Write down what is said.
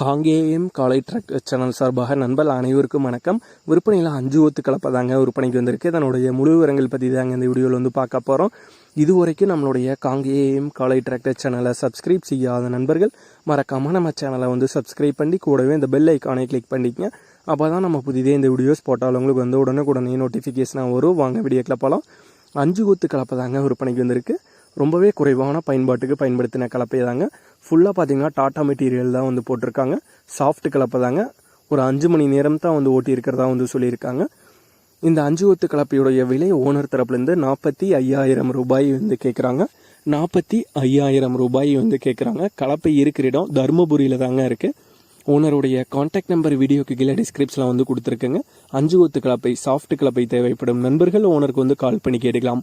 காங்கேயம் காலை drug channel சார்பாக நண்பர் அனைவருக்கும் வணக்கம். விற்பனையில் அஞ்சு ஒத்து கலப்பை தாங்க விற்பனைக்கு வந்திருக்கு. தன்னுடைய முழு விவரங்கள் பற்றி தாங்க இந்த வீடியோவில் வந்து பார்க்க போகிறோம் இதுவரைக்கும் நம்மளுடைய காங்கேயம் காலை டிராக்டர் சேனலை சப்ஸ்கிரைப் செய்யாத நண்பர்கள் மறக்காமல் நம்ம சேனலை வந்து சப்ஸ்கிரைப் பண்ணி கூடவே இந்த பெல் ஐக்கானை கிளிக் பண்ணிக்கங்க. அப்போ தான் நம்ம புதிதே இந்த வீடியோஸ் போட்டாலும் உங்களுக்கு வந்து உடனுக்குடனே நோட்டிஃபிகேஷனாக வரும். வாங்க வீடியோக்கில் போகலாம் அஞ்சு கொத்து கலப்பை தாங்க விற்பனைக்கு வந்திருக்கு. ரொம்பவே குறைவான பயன்பாட்டுக்கு பயன்படுத்தின கலப்பை தாங்க. ஃபுல்லாக பார்த்தீங்கன்னா டாட்டா மெட்டீரியல் தான் வந்து போட்டிருக்காங்க. சாஃப்ட் கலப்பை தாங்க. ஒரு அஞ்சு மணி நேரம் தான் வந்து ஓட்டி இருக்கிறதா வந்து சொல்லியிருக்காங்க. இந்த அஞ்சு ஒத்து கலப்பையுடைய விலை ஓனர் தரப்புலேருந்து நாற்பத்தி ஐயாயிரம் ரூபாய் வந்து கேட்குறாங்க நாற்பத்தி ஐயாயிரம் ரூபாய் வந்து கேட்குறாங்க கலப்பை இருக்கிற இடம் தருமபுரியில் தாங்க இருக்குது ஓனருடைய காண்டாக்ட் நம்பர் வீடியோக்கு கீழே டிஸ்கிரிப்ஷனில் வந்து கொடுத்துருக்குங்க. அஞ்சு ஒத்து கலப்பை சாஃப்ட் கலப்பை தேவைப்படும் நண்பர்கள் ஓனருக்கு வந்து கால் பண்ணி கேட்டுக்கலாம்.